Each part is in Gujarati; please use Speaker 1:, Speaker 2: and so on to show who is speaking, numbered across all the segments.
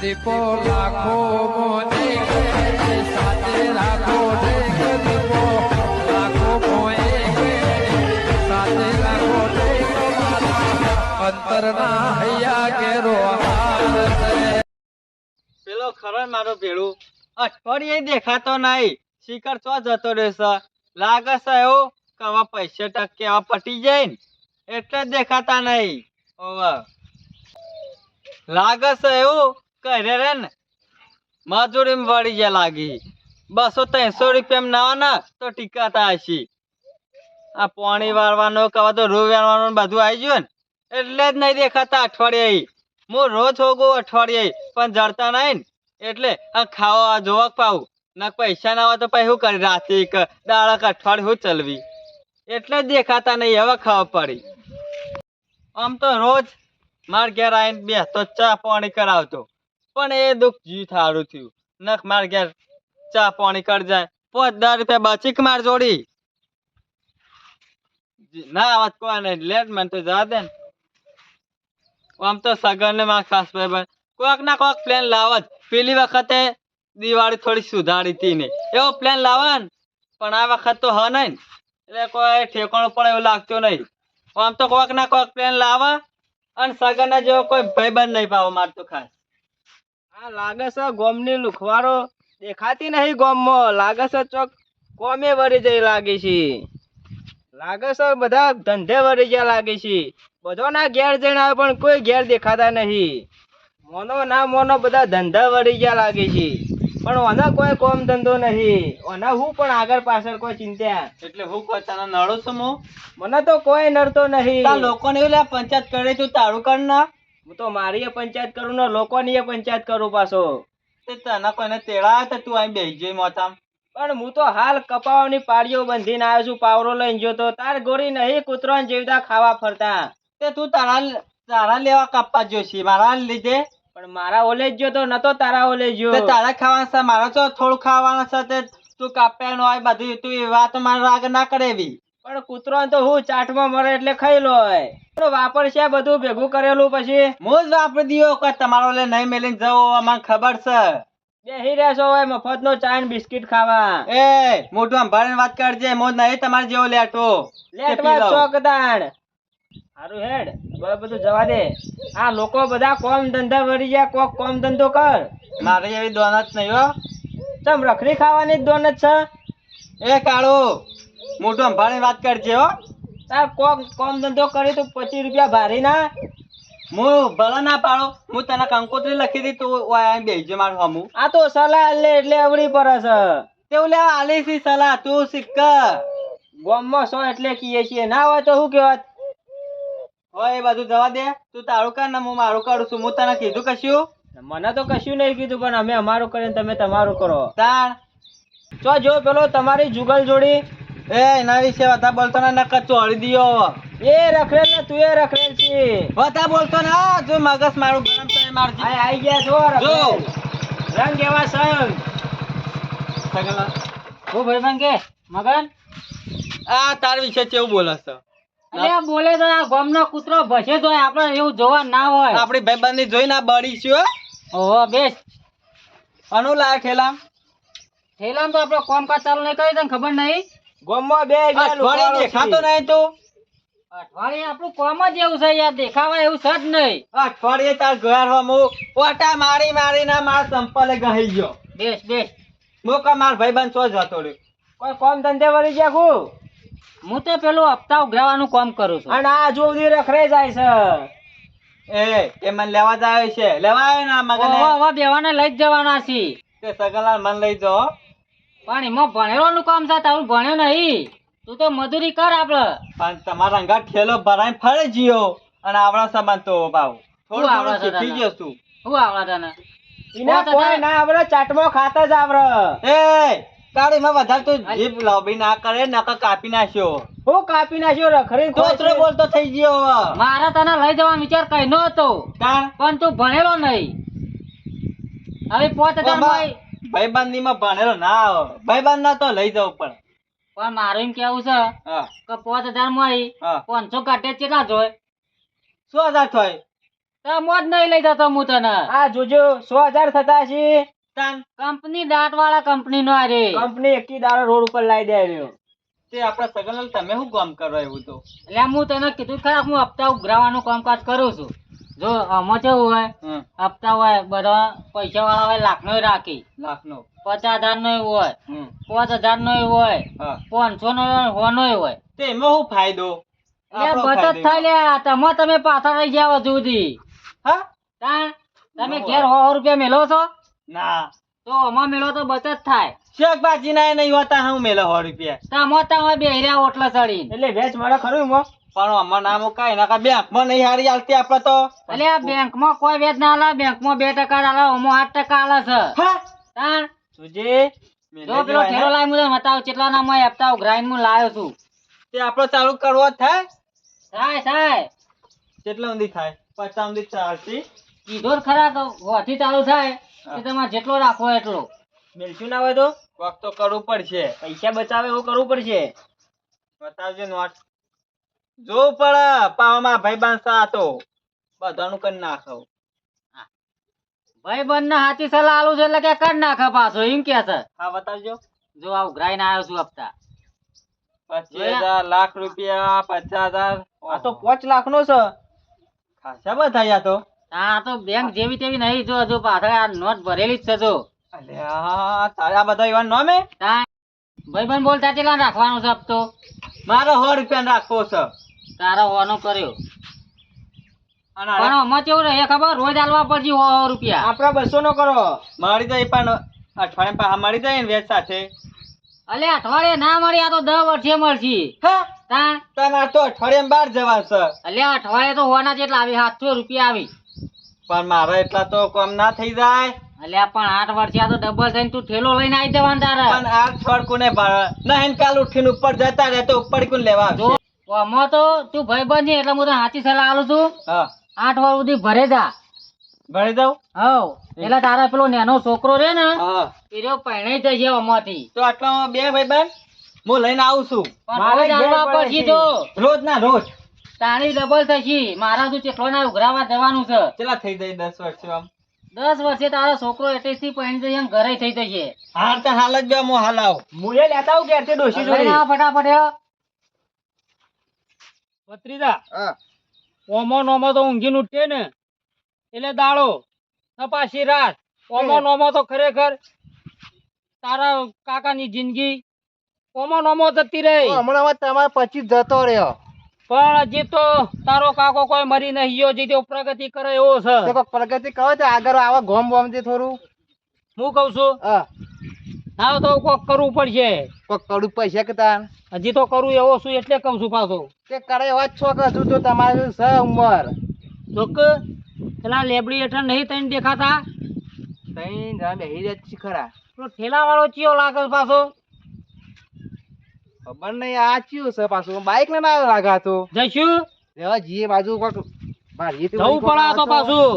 Speaker 1: દીપો લાખો મોને સાથે રાખો દીપો. લાખો મોએ
Speaker 2: પેલો ખરો મારો ભેળું. અઠવાડિયે દેખાતો નહીં. શિકાર ચો જતો રહેશે લાગે છે એવું કે પૈસા ટકે આવા પટી જાય એટલે દેખાતા નહીં. લાગે છે એવું કે રે ને મજૂરી વળી જાય લાગી. બસો ત્રણસો રૂપિયા ના ને, તો ટીકાતા હશી આ પાણી વાળવાનો કવા તો રૂ વાળવાનું બધું આવી ગયું ને, એટલે જ નહીં દેખાતા અઠવાડિયે. હું રોજ હોગું અઠવાડિયે, પણ જડતા નહીં એટલે આ ખાવા જોવા પાવું ના પૈસા ના હોય તો પછી શું કરી રાતે એક દાડક અઠવાડિયે શું ચલવી. એટલે જ દેખાતા નહીં, હવે ખાવા પડી. આમ તો રોજ માર ઘેર આવીને બેસતો ચા પાણી કરાવતો. પણ એ દુઃખ જી થારું થયું. નખ માર ઘેર ચા પાણી કર જાય પાંચ દસ રૂપિયા બચી કે માર જોડી. ના વાત કોઈ નહીં લેટ મને તો જવા દે આમ તો સગન ને મારા ખાસ ભાઈ ભાઈ કોઈક ના કોઈક પ્લેન લાવત. પેલી વખતે દિવાળી થોડી સુધારી હતી ને. એવો પ્લેન ને પણ આ વખત તો હ નહીં એટલે કોઈ ઠેકાણું પણ એવું લાગતું નહીં આમ તો કોઈક ના કોઈક પ્લેન લાવે. અને સગન જેવો કોઈ ભાઈબંધ નહીં પાવો મારતો ખાસ.
Speaker 3: આ લાગે છે ગોમની લુખવારો દેખાતી નહીં ગોમમાં. લાગે છે ચોક કોમે વળી જઈ લાગે છે. લાગે છે બધા ધંધે વળી ગયા લાગે છે. બધોના ઘેર જઈને આવે પણ કોઈ ઘેર દેખાતા નહીં. મોનો ના મોનો બધા ધંધા વળી ગયા લાગે છે. પણ ઓના કોઈ કોમ ધંધો નહીં. ઓના હું પણ આગળ પાછળ કોઈ ચિંતા
Speaker 2: એટલે હું કોઈ તને નડો છું હું?
Speaker 3: મને તો કોઈ નડતો નહીં.
Speaker 2: લોકોને એવું પંચાયત કરે તું તારું કર ના.
Speaker 3: હું તો મારી પંચાયત કરું ને લોકોની પંચાયત કરું પાછો.
Speaker 2: તને કોઈને તેડા તો તું અહીં બેસી જઈ મોતામ
Speaker 3: પણ હું તો હાલ કપાવાની પાડીઓ બંધીને આવ્યો છું પાવરો લઈને જો તો. તાર ગોરી નહીં કૂતરો જીવતા ખાવા ફરતા.
Speaker 2: તે તું તારા તારા લેવા કાપવા જોશી મારા લીધે?
Speaker 3: પણ મારા ઓલે જ તો નતો તારા ઓલે જો
Speaker 2: તારા ખાવાનું છે મારા તો થોડું ખાવાનું છે તે તું નો હોય બધું તું એ વાત મારા રાગ ના કરે એવી
Speaker 3: પણ કૂતરો તો હું ચાટમાં મરે એટલે ખાઈ લોય વાપર છે બધું ભેગું કરેલું પછી.
Speaker 2: હું જ વાપરી દીયો કે તમારો લે નહીં મેલીને જવો મને ખબર છે.
Speaker 3: બેહી રહેશો હોય મફત નો ચા ને બિસ્કિટ ખાવા.
Speaker 2: એ મોટું સંભાળીને વાત કરજે મોજ નહીં તમારે જેવો લેટો.
Speaker 3: લેટવા ચોકદાણ સારું હેડ બધું જવા દે. આ લોકો બધા કોમ ધંધા વળી ગયા કોક કોમ ધંધો કર.
Speaker 2: મારે એવી દોનત નહીં હો.
Speaker 3: તમ રખડી ખાવાની જ દોન જ છે?
Speaker 2: એ કાળો મોટું સંભાળીને વાત કરજે હો.
Speaker 3: તાર કોક કોમ ધંધો કરી તો પચીસ રૂપિયા ભારી ના.
Speaker 2: હું ભલે ના પાડો હું તને કંકોત્રી લખી દી તું બેસજો મારું હમું.
Speaker 3: આ તો સલાહ લે એટલે અવળી પડે છે.
Speaker 2: તેવું લે આલી સી સલાહ તું સિક્ક
Speaker 3: ગોમમાં સો એટલે કીએ છીએ. ના હોય તો શું કહેવાય?
Speaker 2: હોય એ બધું જવા દે. તું તારું કર ને હું મારું કરું છું. હું તને કીધું કશું?
Speaker 3: મને તો કશું નહીં કીધું પણ અમે અમારું કરીને તમે તમારું કરો.
Speaker 2: તાણ.
Speaker 3: ચો જો પેલો તમારી જુગલ જોડી.
Speaker 2: એ એના વિશે વધારે બોલતો ના નકર ચોળી દિયો
Speaker 3: એ રખડેલ ને તું એ રખડેલ છે.
Speaker 2: વધારે બોલતો ના જો મગજ મારું ગરમ થાય મારજી
Speaker 3: આય આઈ ગયા જો જો. રંગ એવા સંગ
Speaker 2: સગલા.
Speaker 3: ઓ ભાઈબંધ કે મગન?
Speaker 2: આ તાર વિશે કેવું બોલસ છે?
Speaker 3: અરે બોલે તો આ ગોમનો કૂતરો ભસે તો આપણે એવું જોવા ના હોય.
Speaker 2: આપડી ભાઈબંધી જોઈને આ બળી છું
Speaker 3: ઓહો બેસ
Speaker 2: અનુ લાય ખેલા
Speaker 3: થેલામ તો આપણે કામકાજ ચાલુ નહીં કરી તને ખબર નહીં? ગોમમાં બે
Speaker 2: અઠવાડિયે દેખાતો નહીં તું?
Speaker 3: અઠવાડિયે આપણું કોમ જ એવું છે યાર દેખાવા એવું છે જ નહીં.
Speaker 2: અઠવાડિયે તાર ઘર હમું ઓટા મારી મારીને માર સંપલે ગહી ગયો.
Speaker 3: બેસ બેસ.
Speaker 2: મોકા માર ભાઈબંધ ચો જતો રહ્યો.
Speaker 3: કોઈ કોમ ધંધે વળી ગયા હું? હું તો પેલું હપ્તા ઉઘરાવાનું કામ કરું છું. અને આ રખડે જાય છે.
Speaker 2: એ એ મને લેવા જાય છે. લેવા આવે ના મગને?
Speaker 3: હવે બેવાને લઈ જવાના છે.
Speaker 2: તે સગલા મન લઈ જો.
Speaker 3: પણ એમાં ભણેલું કામ છે તારું ભણ્યો નહીં. તું તો મજૂરી કર આપડે.
Speaker 2: પણ તમારા અંગા ઠેલો ભરાઈ ફરે જીયો અને આવડા સામાન તો ભાવ થોડું
Speaker 3: આવડે
Speaker 2: શીખી ગયો છું.
Speaker 3: હું આવડા તને ઇના કોઈ ના આવડે ચાટમો ખાતા જ આવડે.
Speaker 2: એ તાળી માં વધારે તું જીભ લોબી ના કરે નકર કાપી નાખ્યો.
Speaker 3: હું કાપી નાખ્યો રખડી
Speaker 2: કોતરો બોલતો થઈ ગયો
Speaker 3: મારા તને લઈ જવાનો વિચાર કઈ નો હતો પણ તું ભણેલો નહીં. હવે પોત
Speaker 2: ભાઈબંધી માં ભણેલો ના આવે ભાઈબંધ ના તો લઈ જવું પડે
Speaker 3: પણ મારું એમ કેવું છે
Speaker 2: હા.
Speaker 3: કે પાંચ હજારમાં
Speaker 2: હા.
Speaker 3: પાંચસો કાઢે કેટલા જોય?
Speaker 2: સો હજાર થાય.
Speaker 4: તમો જ નહીં લઈ જતો હું તને.
Speaker 3: આ જોજો સો હજાર થતા છે
Speaker 4: કંપની દાંત વાળા કંપની નો આ રે.
Speaker 3: કંપની એકી દાડો રોડ ઉપર લાવી દે રહ્યો.
Speaker 2: તે આપણા સગનલ તમે શું કામ કરો એવું તો?
Speaker 4: એટલે હું તને કીધું ખરા હું હપ્તા ઉઘરાવાનું કામકાજ કરું છું. જો આમાં કેવું હોય હપ્તા હોય બધા પૈસા વાળા હોય લાખ નો રાખી.
Speaker 2: લાખનો.
Speaker 4: પચાસ હજાર નો હોય પાંચ હજાર નો હોય પાંચસો નો નો હોય.
Speaker 2: તે એમાં શું ફાયદો?
Speaker 4: બચત થાય લે તમે તમે પાછા રહી જાવ સુધી
Speaker 2: હા?
Speaker 4: તમે. ઘેર સો રૂપિયા મેલો છો?
Speaker 2: ના.
Speaker 4: તો આમાં મેળો તો બચત થાય.
Speaker 2: શાકભાજી ના નહીં હોતા હું મેલો સો રૂપિયા.
Speaker 4: તમે તમે બેહર્યા ઓટલા ચડી
Speaker 3: એટલે વેચ મળે ખરું એમાં?
Speaker 2: પણ આમાં ના મુકાય બેંકમાં નહીં હારી આલતી આપડે તો.
Speaker 4: એટલે આ બેંકમાં કોઈ વેદ ના હાલે બેંકમાં બે ટકા આલે આમાં આઠ ટકા આલે છે.
Speaker 2: હા.
Speaker 4: તાણ.
Speaker 3: જોજે
Speaker 4: જો પેલો ઠેરો
Speaker 2: ને.
Speaker 4: લાવી મુજબ બતાવ કેટલા ના માં હપ્તા ઉઘરાઈને હું લાવ્યો છું.
Speaker 2: તે આપડે ચાલુ કરવો થાય.
Speaker 4: થાય થાય.
Speaker 2: કેટલા ઊંધી થાય? પચાસ ઊંધી ચાલતી.
Speaker 4: કીધો ખરા તો હોથી ચાલુ થાય. કે તમારે જેટલો રાખો એટલો.
Speaker 3: મેલશું ના હોય તો?
Speaker 2: કોક તો કરવું પડશે.
Speaker 3: પૈસા બચાવે એવું કરવું પડશે.
Speaker 2: બતાવજો નોટ જોવું પડે પાવામાં ભાઈ બાંધતા હતો બધાનું કરી નાખો.
Speaker 4: ભાઈ બંધ ને હાથી સલાહ આલું છે એટલે કે કરી નાખે પાછો એમ કે છે.
Speaker 2: હા બતાવજો.
Speaker 4: જો આવું ગ્રાઈન આવ્યો છું હપ્તા.
Speaker 2: પચીસ હજાર લાખ રૂપિયા પચાસ હજાર.
Speaker 3: આ તો પાંચ લાખ નો છે.
Speaker 2: ખાસા બધા યા તો.
Speaker 4: હા તો બેંક જેવી તેવી નહીં જો જો પાછળ આ નોટ ભરેલી જ છે જો.
Speaker 2: અલ્યા તારા બધા એવા નોમે?
Speaker 4: ભાઈ બંધ બોલતા કેટલા રાખવાનો છે હપ્તો?
Speaker 2: મારે સો રૂપિયા રાખવો છે.
Speaker 4: તારો હોનો કર્યો. પણ આમાં કેવું રહે ખબર? રોજ આલવા પડશે સો સો રૂપિયા.
Speaker 3: આપડા બસો નો કરો.
Speaker 2: મળી જાય પણ અઠવાડિયા પાછા મળી જાય ને વેચ સાથે.
Speaker 4: અલે અઠવાડિયે ના મળી આ તો દસ વર્ષે મળશે.
Speaker 2: હા?
Speaker 4: તાણ?
Speaker 2: તને આ તો અઠવાડિયા બાર જવા છે.
Speaker 4: અલે અઠવાડિયે તો હોના જેટલા આવી સાતસો રૂપિયા આવી.
Speaker 2: પણ મારે એટલા તો કમ ના થઈ જાય.
Speaker 4: અલ્યા પણ આઠ વર્ષે આ તો ડબલ થઈને તું ઠેલો લઈને આવી જવાનું તારે.
Speaker 2: પણ આ છોડ કોને નહીં કાલ ઉઠીને ઉપર જતા રહે તો ઉપર કોણ લેવા આવશે?
Speaker 4: આમાં તો તું ભાઈ બંધ એટલે હું તને સાચી સલાહ આલું છું. આઠ વર્ષ સુધી ભરે જા.
Speaker 2: ભરી દઉં
Speaker 4: હવ. એટલે તારા પેલો નેનો છોકરો રે ને એ રહ્યો પરણાઈ જશે આમાંથી.
Speaker 2: તો આટલા બે ભાઈ હું લઈને આવું છું.
Speaker 3: મારે ઘેર
Speaker 4: પડશે તો.
Speaker 2: રોજ ના રોજ.
Speaker 4: તાણી ડબલ થશે. મારા તું કેટલો ના ઉઘરાવા જવાનું છે.
Speaker 2: કેટલા થઈ જાય દસ વર્ષે આમ?
Speaker 4: દસ વર્ષે તારો છોકરો એટલે થી જશે ને ઘરે થઈ જશે.
Speaker 2: હાલ તો હાલ જ બે હું હાલ આવું.
Speaker 3: લેતા આવું જોડી.
Speaker 4: ફટાફટ.
Speaker 5: ભત્રીજા ઓમો નોમો તો ઊંઘીને ઉઠે ને. એટલે દાડો તપાસી પાછી રાત. ઓમો નોમો તો ખરેખર તારા કાકાની જિંદગી. ઓમો નોમો જતી રહી.
Speaker 3: હમણાં તમારે પછી જતો રહ્યો.
Speaker 5: પણ હજી તો તારો કાકો કોઈ મરી નહીં ગયો જે તો પ્રગતિ કરે એવો છે.
Speaker 3: પ્રગતિ કહો તો આગળ આવા ગોમ બોમથી થોડું.
Speaker 5: હું કઉ છું
Speaker 3: હા.
Speaker 5: હા તો કોક કરવું પડશે.
Speaker 3: કોક કરવું પૈસા કે તાન?
Speaker 5: હજી તો કરું એવો છું એટલે કઉ છું પાછો.
Speaker 3: તે કરે એવા છો કે હજુ તો તમારે સ ઉંમર.
Speaker 5: ચોક પેલા લેબડી હેઠળ નહીં તઈને દેખાતા?
Speaker 3: તઈ જરા બેહી જ છે ખરા.
Speaker 5: પેલો ઠેલા વાળો ચિયો લાગે પાછો?
Speaker 3: ખબર નહીં આ ચિયું છે પાછું. બાઈક ને ના લાગાતો.
Speaker 5: જઈશું?
Speaker 3: રેવા જીએ બાજુ કોક. મારી
Speaker 5: જવું પડે તો પાછું.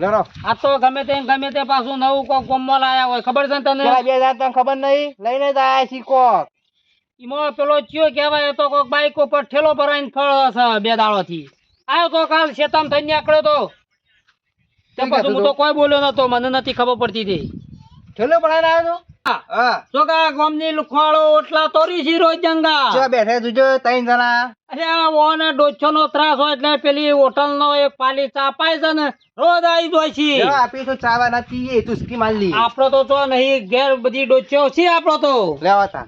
Speaker 3: લડો.
Speaker 5: આ તો ગમે તે ગમે તે પાછું નવું કોક ગોમમાં લાયા હોય. ખબર છે ને તને?
Speaker 3: બે હજાર તને ખબર નહીં? લઈને જ આયા છી કોક.
Speaker 5: ઈમાં પેલો ચિયો કહેવાય તો કોક બાઈક ઉપર ઠેલો ભરાઈને ફળ છે બે દાડો થી આવ્યો તો કાલ શેતામ થઈને નીકળ્યો તો. તે પછી હું તો કોઈ બોલ્યો નતો મને નથી ખબર પડતી હતી.
Speaker 3: ઠેલો બનાવીને આવ્યો તો? હા.
Speaker 5: તો કે આ ગામની લુખવાળો ઓટલા તોરી છે રોજ જંગા
Speaker 3: ચો બેઠે જોજો ત્રણ જણા?
Speaker 5: અરે ઓને ડોછો નો ત્રાસ હોય એટલે પેલી હોટલ નો એક પાલી ચાપાય છે ને રોજ આવી જાય છે.
Speaker 3: આપી તો ચાવા નથી એ તુસ્કી માલી
Speaker 5: આપડો તો ચો નહીં ઘેર બધી ડોચ્યો છે આપડો તો.
Speaker 3: લેવા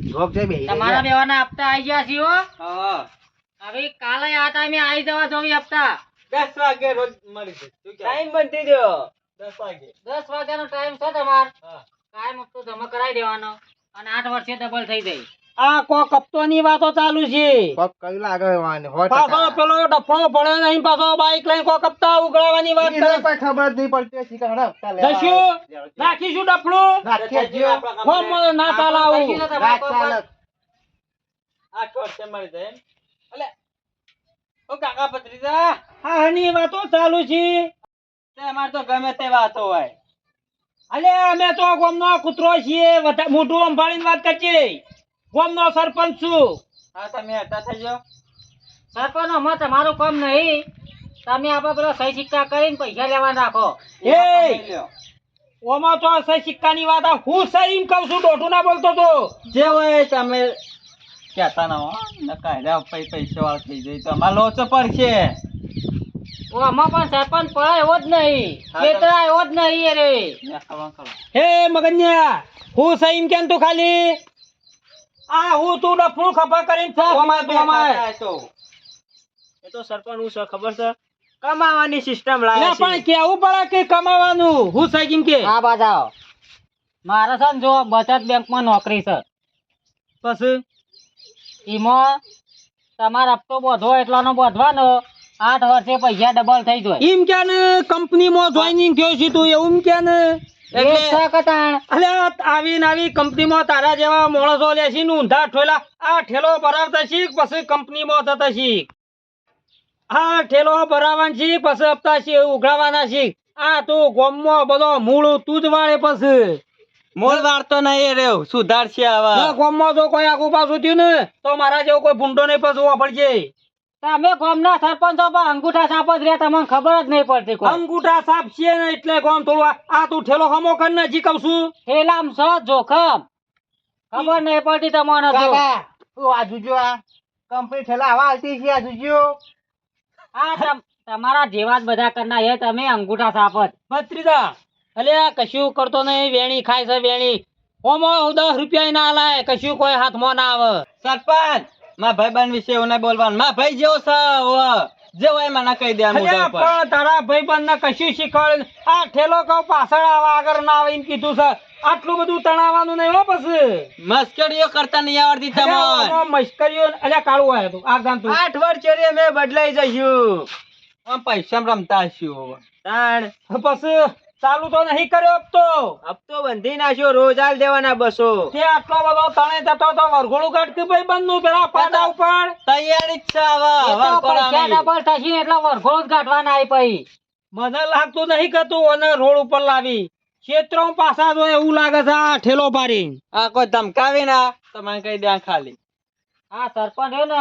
Speaker 4: તમારા બેવાના હપ્તા આવી ગયા છીએ હા? હવે કાલે આ ટાઈમે આવી જવા જોવી હપ્તા.
Speaker 2: દસ વાગે રોજ મળી જશે. ટાઈમ કહેવાય?
Speaker 3: ટાઈમ બનતી
Speaker 2: દસ વાગે.
Speaker 4: દસ વાગ્યાનો ટાઈમ છે તમાર. કાયમ હપ્તો જમા કરાવી દેવાનો. અને આઠ વર્ષે ડબલ થઈ જાય.
Speaker 5: આ કો કપતો ની વાતો ચાલુ છે.
Speaker 3: કોક કયું લાગે વાને
Speaker 5: પાછો પેલો ડફો પડે નહીં પાછો બાઈક લઈને કો કપતા ઉગડાવાની વાત કરે.
Speaker 3: કોઈ ખબર નહીં પડતી શીખા હડો ચાલ લેવા.
Speaker 5: જશું. નાખીશું ડફળું
Speaker 3: રાખીએ જ્યો.
Speaker 5: હોમ ના ચાલાવું.
Speaker 4: રાખી લો તમારે
Speaker 3: રાખ
Speaker 4: કોઈ
Speaker 3: ચાલે.
Speaker 2: આઠ વર્ષે મળી જાય અલે. ઓ કાકા ભત્રીજા.
Speaker 5: હા હની વાતો ચાલુ છે.
Speaker 2: તે અમારે તો ગમે તે વાતો હોય.
Speaker 5: અલે અમે તો ગોમનો કૂતરો છીએ મોટું અંભાળીને સંભાળીને વાત કરજે. ગોમનો સરપંચ છું.
Speaker 2: હા તમે હટા થઈ જાઓ.
Speaker 4: સરપંચ આમાં તમારું કામ નહીં. તમે આપણે પેલો સહી સિક્કા કરીને પૈસા લેવાના રાખો
Speaker 5: એ! ઓમાં તો સહી સિક્કાની વાત આ હું સહી એમ કહું છું દોઢું ના બોલતો તો.
Speaker 2: જે હોય તમે કહેતા ના હો. લે કાયદા પૈસા વાળ થઈ જાય તો અમારે લોચો પડશે.
Speaker 4: આમાં પણ સરપંચ પડે એવો જ નહીં. ખેતરા એવો જ નહીં એ રે.
Speaker 2: ને ખબર કરો.
Speaker 5: હે મગન્યા હું સહી કેમ તું ખાલી? આ હું તું ડફણું ખભા કરીને છે ઓમાય તો. ઓમાય
Speaker 3: એ તો સરપંચ હું છે ખબર છે? કમાવાની સિસ્ટમ
Speaker 5: લે
Speaker 3: લાયા
Speaker 5: પણ કેવું પડે કે કમાવાનું? હું સહી કે?
Speaker 4: આ બાજાઓ મારે છે ને જો બચત બેંકમાં નોકરી છે.
Speaker 5: પછી?
Speaker 4: એમાં તમારે હપ્તો બધો એટલાનો બધવાનો આઠ વર્ષે પૈસા ડબલ થઈ જાય.
Speaker 5: એમ કે ને કંપનીમાં જોઈનિંગ થયો છે તું એવું કે આવી આવી કંપનીમાં તારા જેવા માણસો લે છે ઊંધા ઠોલા. આ ઠેલો ભરાવતા શીખ પછી કંપનીમાં થતા શીખ. આ ઠેલો ભરાવાના શીખ પછી હપ્તા છે શીખ. આ તું ગોમમાં બધો મૂળ તું જ વાળે પછી.
Speaker 2: મૂળ વાળતો નહીં રહ્યો સુધારશે
Speaker 5: આવા. ગોમમાં જો કોઈ આગુ પાછું થયું ને તો મારા જેવો કોઈ ભૂંડો નહીં પછી વાપરજે
Speaker 4: તમે ગામના સરપંચો પણ અંગૂઠા સાપ જ રહ્યા તમને ખબર જ નહીં પડતી કોઈ.
Speaker 5: અંગૂઠા સાપ છે ને એટલે ગોમ થોડું આ- આ તું ઠેલો હમો કર ને કહું છું.
Speaker 4: ઠેલામ છો જોખમ. ખબર નહીં પડતી તમને જો. આ તમ- તમારા જેવા જ બધા કરના એ તમે અંગૂઠા સાપ જ.
Speaker 5: ભત્રીજા અલ્યા કશું કરતો નહીં વેણી ખાય છે વેણી. ઓમો દસ રૂપિયા ના લાય કશું કોઈ હાથમાં ના આવે.
Speaker 2: સરપંચ મારા ભાઈ બંધ વિશે નહીં બોલવાનું. માં ભાઈ જેવો છે? હવે. જે હોય મને કહી દે
Speaker 5: પણ તારા ભાઈબંધ ને કશું શીખવાડે આ ઠેલો કહું પાછળ આવા આગળ ના આવે એમ કીધું છે. આટલું બધું તણાવવાનું નહીં હો પછી.
Speaker 2: મસ્કરીઓ કરતા નહીં આવડતી તમને.
Speaker 5: મસ્કરીઓ અલ્યા કાળું આવ્યો તું આ ગામ તું.
Speaker 3: આઠ વર્ષ ચડીએ અમે બદલાઈ જઈશું.
Speaker 2: આમ પૈસા રમતા હશું.
Speaker 3: તાણ.
Speaker 5: પછી ચાલુ તો નહીં કર્યો હપ્તો
Speaker 3: હપ્તો બંધી નાખ્યો રોજ હાલ દેવાના બસો.
Speaker 5: તે આટલો બધો તણે જતો તો વરઘોડું ભાઈ બંધનું પેલા પાડા ઉપર.
Speaker 2: તૈયારી જ છે હવે.
Speaker 4: ડબલ થશે એટલે વરઘોડું જ કાઢવાના આવી પછી
Speaker 5: મને લાગતું નહીં કતું અને રોડ ઉપર લાવી. ક્ષેત્રો પાછા જો એવું લાગે છે આ ઠેલો પાડી
Speaker 2: આ કોઈ ધમકાવી ના? તમને કહી દે ખાલી.
Speaker 4: આ સરપંચ છે ને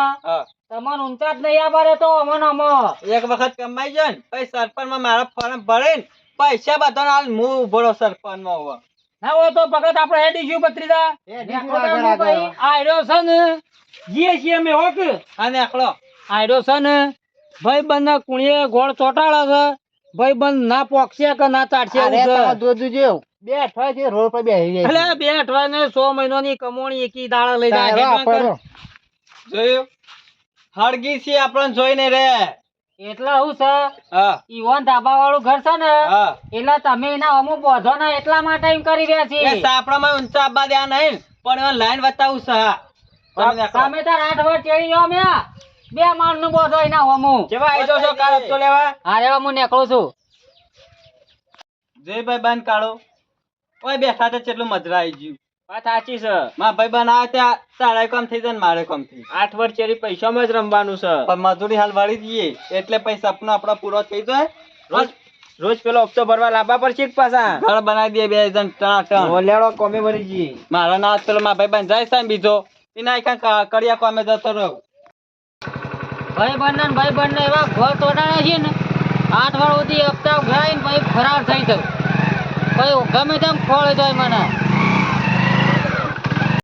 Speaker 2: તમારો
Speaker 4: તમને ઊંચા જ નહીં આબારે તો અમન અમ
Speaker 2: એક વખત કમાઈ જાય ને પછી સરપંચમાં મારા ફોર્મ ભરે ને પૈસા બધા હાલ હું ઊભો સરપંચમાં હોવા
Speaker 5: ના હોય તો ભગત આપણે હેડીશું બત્રીજા આ આયરો છે ને જીએ છીએ અમે હોક.
Speaker 2: અને નેકળો.
Speaker 5: આયરો છે ને ભાઈ બંધ કુણીએ ગોળ ચોટાડે છે. ભાઈ બંધ ના પોક્ષે કે ના છે. એટલે બે અઠવાડિયે ને સો મહિનાની કમોણી એકી દાડા લઈ જાય
Speaker 2: જોયું? હળગી છે આપણને જોઈને રે.
Speaker 4: એટલે હું છે. ઈવન ધાબા વાળું ઘર છે ને એટલે તમે એના અમુક બોધો ના એટલા માટે એમ કરી રહ્યા
Speaker 2: છીએ.
Speaker 4: છીએ
Speaker 2: સાપડામાં ઊંચા આબા દેવા નહીં પણ એમાં લાઈન બતાવું છે તમે.
Speaker 4: તાર આઠ વર્ષ ચડી ગયો મેં બે માણનું બોધો એના હોમું.
Speaker 3: કેવા આવી જશો કાલ હપ્તો લેવા?
Speaker 4: હા રેવા હું નીકળું છું.
Speaker 2: જય ભાઈ બંધ કાઢો ઓય બેઠા તો કેટલું મજરા આવી ગયું.
Speaker 3: વાત સાચી છે.
Speaker 2: મારા ભાઈ બન આવે ત્યાં તારે કામ થઈ જાય મારે કામ થઈ
Speaker 3: આઠ વર્ષ ચડી પૈસામાં જ રમવાનું છે.
Speaker 2: પણ મજૂરી હાલ વાળી દઈએ એટલે પછી સપનો આપણો પૂરો થઈ જાય.
Speaker 3: રોજ રોજ પેલો હપ્તો ભરવા લાવવા પડશે કે પાછા?
Speaker 2: ઘર બનાવી દઈએ બે જણ ટણા
Speaker 3: ઓ લેડો કોમે ભરી જઈએ.
Speaker 2: મારા ના પેલો મારા ભાઈ બન જાય છે બીજો. એના એક કડિયા કોમે જતો રહ્યો.
Speaker 4: ભાઈ બંને ભાઈ બંને એવા ઘર તોડાણા છે ને આઠ વાર સુધી હપ્તા ઉઘરાઈને ભાઈ ફરાર થઈ જવું ભાઈ ગમે તેમ ખોળે જાય મને.